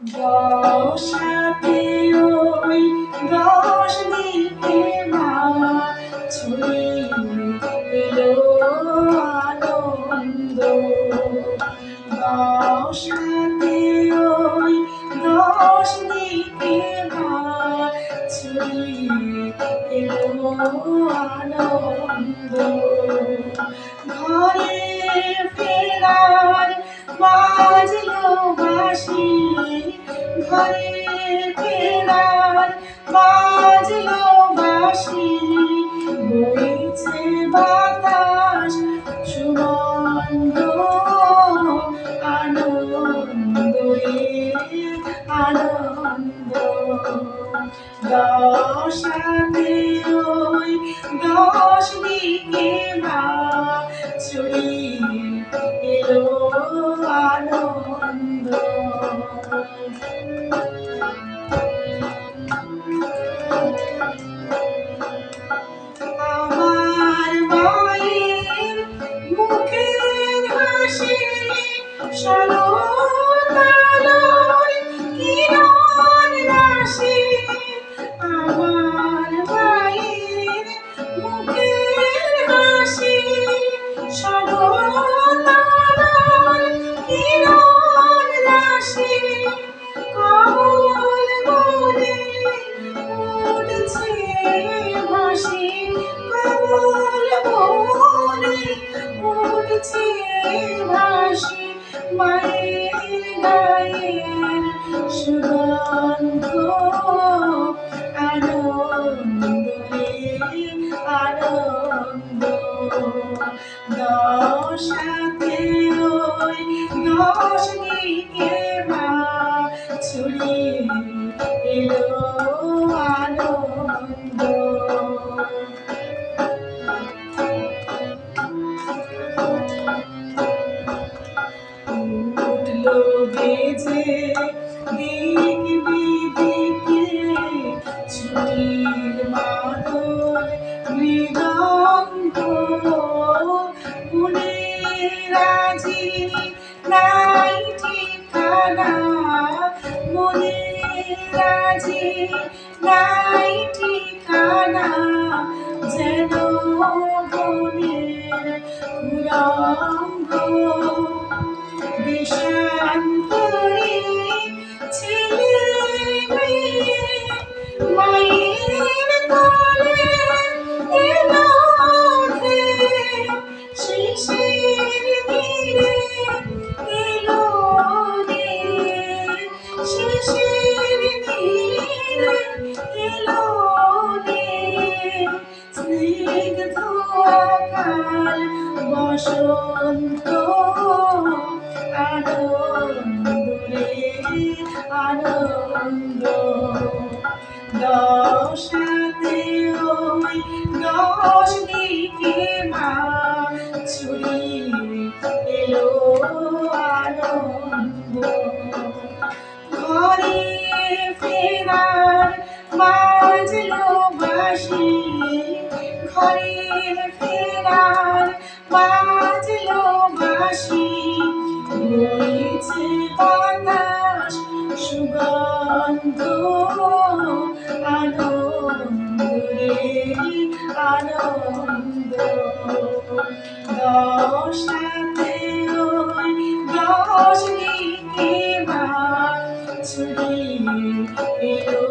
দশাতে ওই দশ দিকে মা ছড়িয়ে এলো আনন্দ দশাতে ওই দশ দিকে মা আনন্দ ঘরে ফেরার বাজলো বাঁশি, বইছে বাতাস, সুগন্ধ আনন্দ আনন্দ, দশাতে ওই দশ দিকে মা ছড়িয়ে Thank you. ভাসি মায়ের গায়ের সুগন্ধ আনন্দ আনন্দ দশাতে ওই দশ নাই ঠিকানা মনে রাজি নাই ঠিকানা যেন বনের কুরঙ্গ বসন্ত আনন্দ রে আনন্দ। দশাতে বইছে বাতাস সুগন্ধ আনন্দ। আনন্দ দশাতে দশ দিকে মা ছড়িয়ে এলো